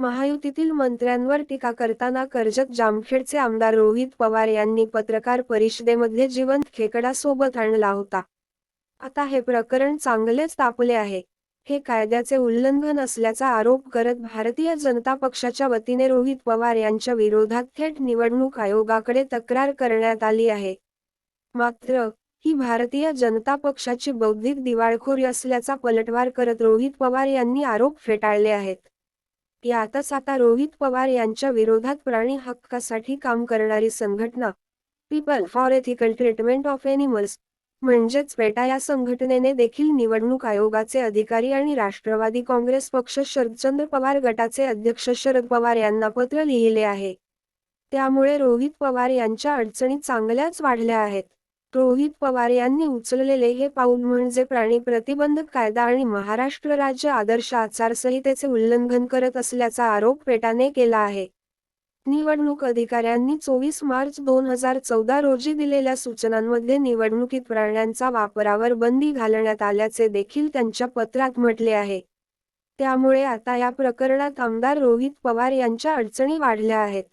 महायुतीतील मंत्र्यांवर टीका करताना कर्जत जामखेडचे आमदार रोहित पवार यांनी पत्रकार परिषदेमध्ये जिवंत खेकडा सोबत आणला होता. आता हे प्रकरण चांगलेच तापले आहे. हे कायद्याचे उल्लंघन असल्याचा आरोप करत भारतीय जनता पक्षाच्या वतीने रोहित पवार यांच्या विरोधात थेट निवडणूक आयोगाकडे तक्रार करण्यात आली आहे. मात्र ही भारतीय जनता पक्षाची बौद्धिक दिवाळखोरी असल्याचा पलटवार करत रोहित पवार यांनी आरोप फेटाळले आहेत. यातच आता रोहित पवार यांच्या विरोधात प्राणी हक्कासाठी काम करणारी संघटना people for ethical treatment of animals म्हणजेच पेटा या संघटनेने देखील निवडणूक आयोगाचे अधिकारी आणि राष्ट्रवादी काँग्रेस पक्ष शरदचंद्र पवार गटाचे अध्यक्ष शरद पवार यांना पत्र लिहिले आहे. त्यामुळे रोहित पवार यांच्या अडचणी चांगल्याच वाढल्या आहेत. रोहित पवार यांनी उचललेले हे पाऊल म्हणजे प्राणी प्रतिबंधक कायदा आणि महाराष्ट्र राज्य आदर्श आचारसंहितेचे उल्लंघन करत असल्याचा आरोप पेटाने केला आहे. निवडणूक अधिकाऱ्यांनी चोवीस मार्च दोन हजार चौदा रोजी दिलेल्या सूचनांमध्ये निवडणुकीत प्राण्यांचा वापरावर बंदी घालण्यात आल्याचे देखील त्यांच्या पत्रात म्हटले आहे. त्यामुळे आता या प्रकरणात आमदार रोहित पवार यांच्या अडचणी वाढल्या आहेत.